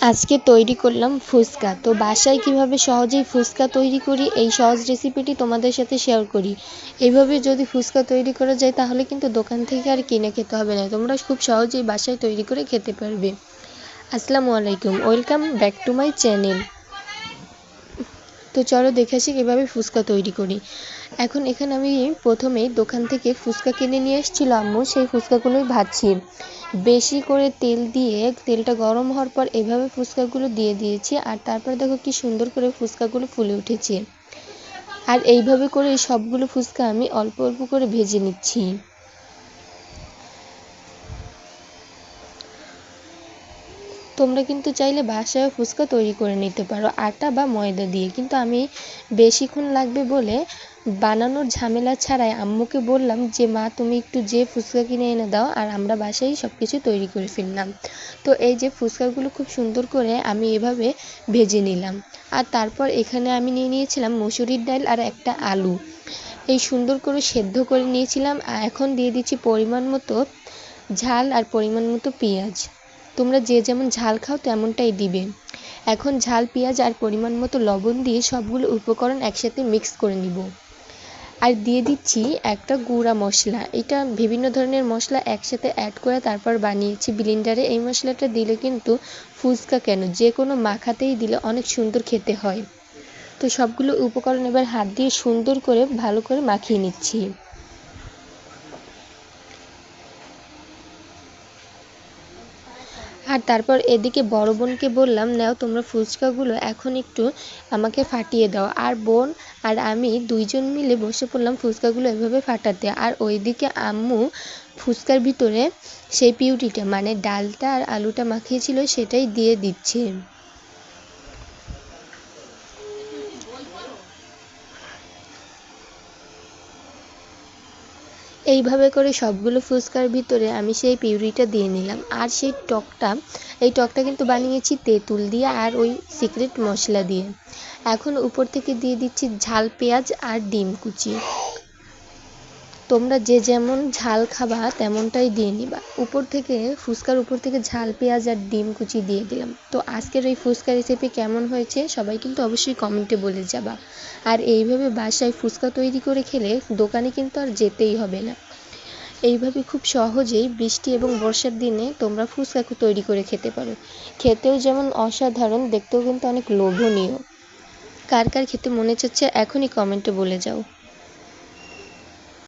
আজকে তৈরি করলাম ফুচকা। তো বাসায় কীভাবে সহজেই ফুচকা তৈরি করি, এই সহজ রেসিপিটি তোমাদের সাথে শেয়ার করি। এইভাবে যদি ফুচকা তৈরি করা যায়, তাহলে কিন্তু দোকান থেকে আর কিনে খেতে হবে না। তোমরা খুব সহজেই বাসায় তৈরি করে খেতে পারবে। আসসালামু আলাইকুম। Welcome back to my channel. তো চলো দেখে আসি কীভাবে ফুচকা তৈরি করি। এখন এখানে আমি প্রথমেই দোকান থেকে ফুচকা কিনে নিয়ে এসেছিল আম্মু, সেই ফুচকাগুলোই ভাজছি। বেশি করে তেল দিয়ে, তেলটা গরম হওয়ার পর এভাবে ফুচকাগুলো দিয়ে দিয়েছি আর তারপর দেখো কি সুন্দর করে ফুচকাগুলো ফুলে উঠেছে। আর এইভাবে করে সবগুলো ফুচকা আমি অল্প অল্প করে ভেজে নিচ্ছি। তোমরা কিন্তু চাইলে বাসায় ফুচকা তৈরি করে নিতে পারো, আটা বা ময়দা দিয়ে। কিন্তু আমি বেশিক্ষণ লাগবে বলে বানানোর ঝামেলা ছাড়াই আম্মুকে বললাম যে, মা, তুমি একটু যে ফুচকা কিনে এনে দাও আর আমরা বাসায় সব কিছু তৈরি করে ফেললাম। তো এই যে ফুচকাগুলো খুব সুন্দর করে আমি এভাবে ভেজে নিলাম। আর তারপর এখানে আমি নিয়ে নিয়েছিলাম মুসুরির ডাল আর একটা আলু। এই সুন্দর করে সেদ্ধ করে নিয়েছিলাম। এখন দিয়ে দিচ্ছি পরিমাণ মতো ঝাল আর পরিমাণ মতো পেঁয়াজ। তোমরা যে যেমন ঝাল খাও তেমনটাই দিবে। এখন ঝাল, পেঁয়াজ আর পরিমাণ মতো লবণ দিয়ে সবগুলো উপকরণ একসাথে মিক্স করে নিব। আর দিয়ে দিচ্ছি একটা গুঁড়া মশলা। এটা বিভিন্ন ধরনের মশলা একসাথে অ্যাড করে তারপর বানিয়েছি। ব্লেন্ডারে এই মশলাটা দিলে কিন্তু ফুচকা কেন? যে কোনো মাখাতেই দিলে অনেক সুন্দর খেতে হয়। তো সবগুলো উপকরণ এবার হাত দিয়ে সুন্দর করে ভালো করে মাখিয়ে নিচ্ছি। আর তারপর এদিকে বড় বোনকে বললাম, নাও, তোমরা ফুচকাগুলো এখন একটু আমাকে ফাটিয়ে দাও। আর বোন আর আমি দুইজন মিলে বসে পড়লাম ফুচকাগুলো এভাবে ফাটাতে। আর ওইদিকে আম্মু ফুচকার ভিতরে সেই পিউটিটা মানে ডালটা আর আলুটা মাখিয়েছিল, সেটাই দিয়ে দিচ্ছে। এইভাবে করে সবগুলো ফুচকার ভিতরে আমি সেই পিউরিটা দিয়ে নিলাম। আর সেই টকটা, এই টকটা কিন্তু বানিয়েছি তেঁতুল দিয়ে আর ওই সিক্রেট মশলা দিয়ে। এখন উপর থেকে দিয়ে দিচ্ছি ঝাল পেঁয়াজ আর ডিম কুচি। তোমরা যে যেমন ঝাল খাবা, তেমনটাই দিয়ে নিবা। উপর থেকে, ফুচকার উপর থেকে ঝাল, পেঁয়াজ আর ডিম কুচি দিয়ে দিলাম। তো আজকের এই ফুচকা রেসিপি কেমন হয়েছে, সবাই কিন্তু অবশ্যই কমেন্টে বলে যাবা। আর এইভাবে বাসায় ফুচকা তৈরি করে খেলে দোকানে কিন্তু আর যেতেই হবে না। এইভাবে খুব সহজেই বৃষ্টি এবং বর্ষার দিনে তোমরা ফুচকা তৈরি করে খেতে পারো। খেতেও যেমন অসাধারণ, দেখতেও কিন্তু অনেক লোভনীয়। কার কার খেতে মনে চাচ্ছে, এখনই কমেন্টে বলে যাও।